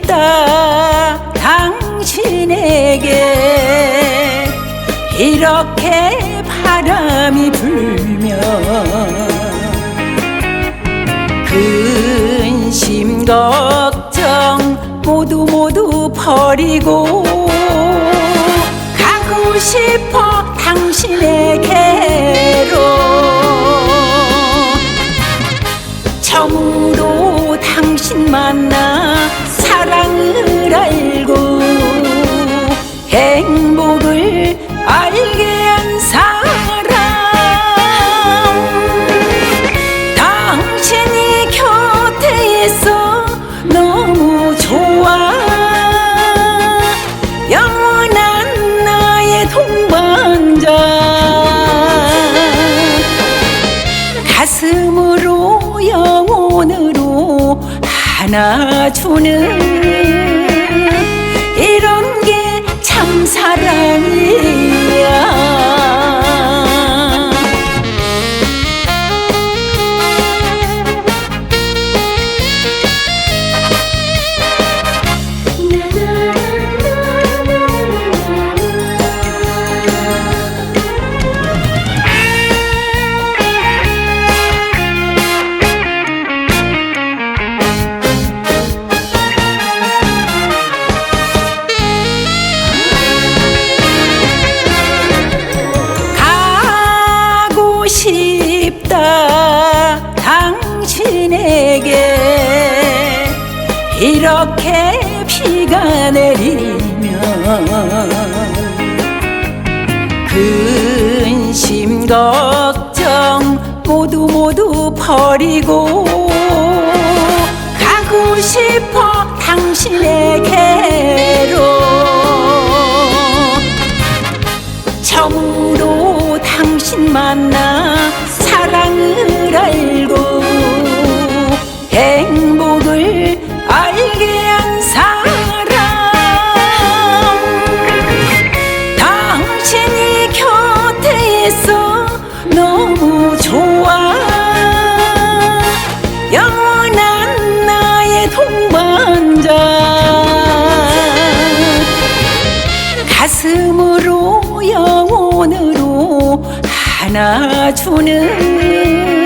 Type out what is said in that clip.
싶다. 당신에게 이렇게 바람이 불면 근심 걱정 모두 모두 버리고 가고 싶어 당신에게로 처음으로 당신 만나 사랑을 알고 행복을 알게 가슴으로 영혼으로 하나 주는 당신에게 이렇게 비가 내리면 근심 걱정 모두 모두 버리고 가고 싶어 당신에게로 처음으로 당신 만나 가슴으로 영혼으로 하나 주는